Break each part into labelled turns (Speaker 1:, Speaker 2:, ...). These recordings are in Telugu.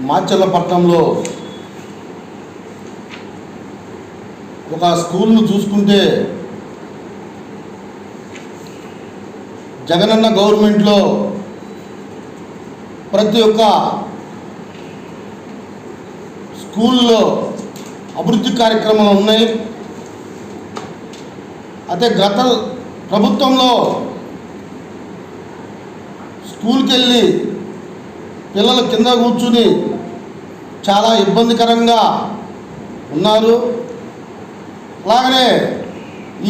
Speaker 1: మాచల్లపట్నంలో ఒక స్కూల్ను చూసుకుంటే జగనన్న గవర్నమెంట్లో ప్రతి ఒక్క స్కూల్లో అభివృద్ధి కార్యక్రమాలు ఉన్నాయి. అదే గత ప్రభుత్వంలో స్కూల్కి వెళ్ళి పిల్లలు కింద కూర్చుని చాలా ఇబ్బందికరంగా ఉన్నారు. అలాగనే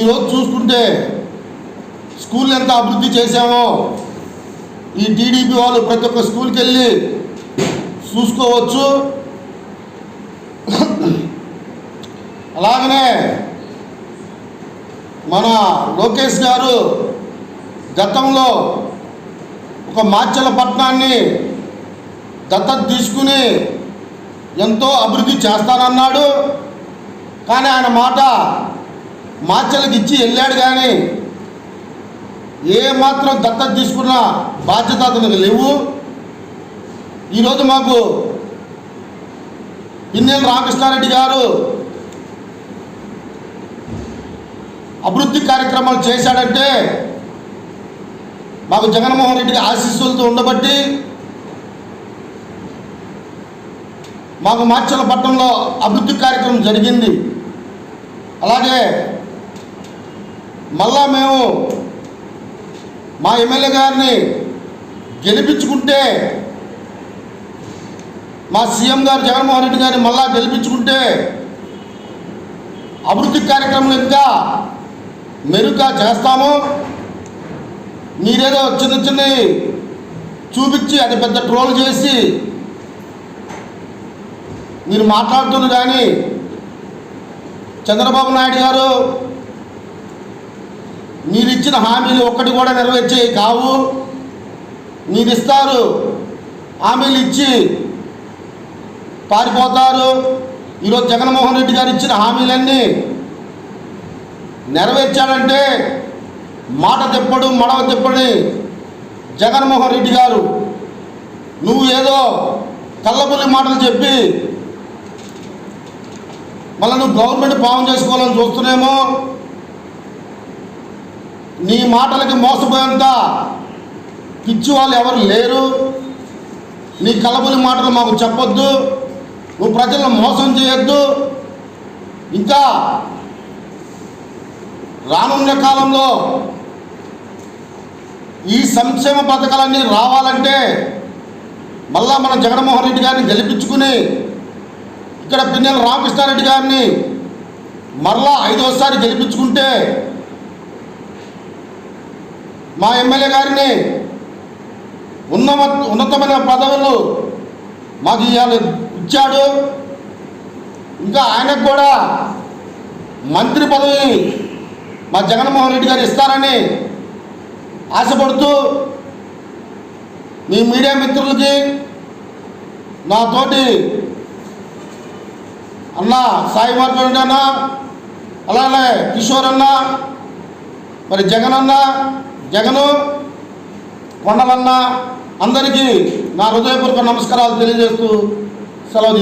Speaker 1: ఈరోజు చూసుకుంటే స్కూల్ ఎంత అభివృద్ధి చేశామో ఈ టీడీపీ వాళ్ళు ప్రతి ఒక్క స్కూల్కి వెళ్ళి చూసుకోవచ్చు. అలాగనే మన లోకేష్ గారు గతంలో ఒక మాచల పట్టణాన్ని దత్తత తీసుకుని ఎంతో అభివృద్ధి చేస్తానన్నాడు. కానీ ఆయన మాట మార్చలకు ఇచ్చి వెళ్ళాడు కానీ ఏ మాత్రం దత్తత తీసుకున్న బాధ్యత అతనికి లేవు. ఈరోజు మాకు పిన్నెల రామకృష్ణారెడ్డి గారు అభివృద్ధి కార్యక్రమాలు చేశాడంటే మాకు జగన్మోహన్ రెడ్డికి ఆశీస్సులతో ఉండబట్టి మాకు మార్చల పట్టణంలో అభివృద్ధి కార్యక్రమం జరిగింది. అలాగే మళ్ళా మేము మా ఎమ్మెల్యే గారిని గెలిపించుకుంటే మా సీఎం గారు జగన్మోహన్ రెడ్డి గారిని మళ్ళా గెలిపించుకుంటే అభివృద్ధి కార్యక్రమం ఇంకా మెరుగ్గా చేస్తాము. మీరేదో చిన్న చిన్నవి చూపించి అది పెద్ద ట్రోల్ చేసి మీరు మాట్లాడుతున్నారు కానీ చంద్రబాబు నాయుడు గారు మీరు ఇచ్చిన హామీలు ఒక్కటి కూడా నెరవేర్చేవి కావు. మీరు ఇస్తారు. హామీలు ఇచ్చి పారిపోతారు. ఈరోజు జగన్మోహన్ రెడ్డి గారు ఇచ్చిన హామీలన్నీ నెరవేర్చాడంటే మాట తిప్పడు మడవ తిప్పని జగన్మోహన్ రెడ్డి గారు. నువ్వు ఏదో కళ్ళబుల్లి మాటలు చెప్పి మళ్ళీ నువ్వు గవర్నమెంట్ పావం చేసుకోవాలని చూస్తున్నామో నీ మాటలకి మోసపోయేంత పిచ్చి వాళ్ళు ఎవరు లేరు. నీ కలబులి మాటలు మాకు చెప్పొద్దు. నువ్వు ప్రజలను మోసం చేయొద్దు. ఇంకా రానున్న కాలంలో ఈ సంక్షేమ పథకాలన్నీ రావాలంటే మళ్ళా మన జగన్మోహన్ రెడ్డి గారిని గెలిపించుకుని ఇక్కడ పిన్నెల రామకృష్ణారెడ్డి గారిని మరలా ఐదోసారి గెలిపించుకుంటే మా ఎమ్మెల్యే గారిని ఉన్న ఉన్నతమైన పదవులు మాకు ఇవాళ ఇచ్చాడు. ఇంకా ఆయనకు కూడా మంత్రి పదవి మా జగన్మోహన్ రెడ్డి గారు ఇస్తారని ఆశపడుతూ మీ మీడియా మిత్రులకి నాతోటి అన్న సాయి మార్కెట్ అన్న అలానే కిషోర్ అన్న మరి జగన్ అన్న జగను కొండలన్న అందరికీ నా హృదయపూర్వక నమస్కారాలు తెలియజేస్తూ సెలవు